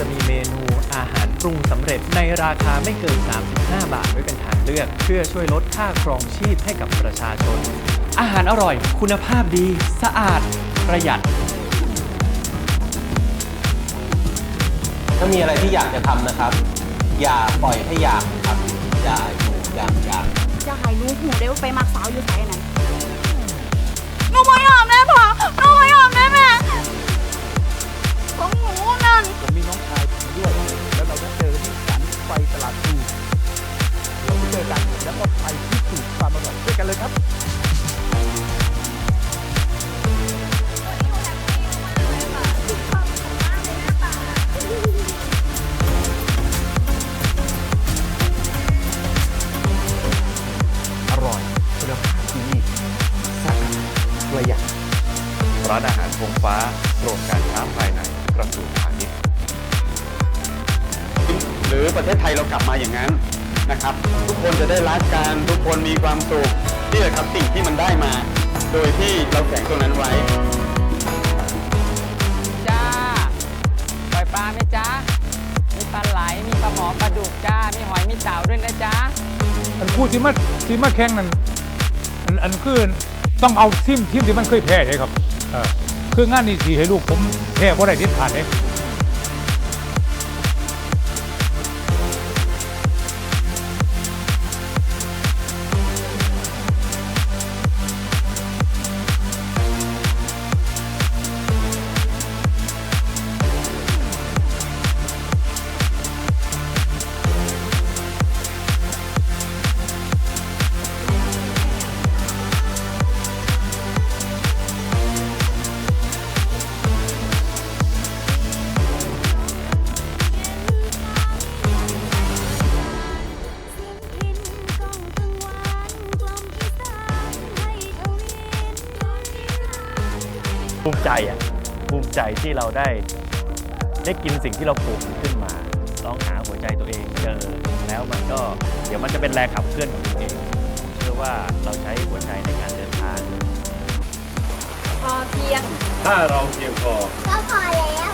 จะมีเมนูอาหารปรุงสำเร็จในราคาไม่เกิน 35 บาทไว้เป็นทางเลือก เพื่อช่วยลดค่าครองชีพให้กับประชาชน อาหารอร่อย คุณภาพดี สะอาด ประหยัด ถ้ามีอะไรที่อยากจะทำนะครับ อย่าปล่อยให้อยากครับอย่าอยู่อยากอยาก จะให้หนูหูได้ว่าไปมักสาวอยู่ไสนั่น ประหยัดร้านอาหารธงฟ้าโครงการค้าภายในกระทรวงพาณิชย์หรือประเทศไทยเรากลับมาอย่างนั้นนะครับ ทุกคนจะได้รักกันทุกคนมีความสุขนี่แหละครับสิ่งที่มันได้มา โดยที่เราแฝงตรงนั้นไว้จ้าปล่อยปลาไหมจ้ามีปลาไหลมีปลาหมอปลาดุกจ้ามีหอยมีเต่าด้วยนะจ้าอันคู่ที่มาที่มาแข่งนั้นอันอันคือ ต้องเอาทีมทีมที่มันเคยแพ้เลยครับเออคืองานนี้สีให้ลูกผมแพ้เพราะได้เด็ดขาดเลย ภูมิใจอะภูมิใจที่เราได้ได้กินสิ่งที่เราปลูกขึ้นมาลองหาหัวใจตัวเองเจอแล้วมันก็เดี๋ยวมันจะเป็นแรงขับเคลื่อนของตัวเองผมเชื่อว่าเราใช้หัวใจในการเดินทางพอเพียง ถ้าเราเพียงพอ ก็พอแล้ว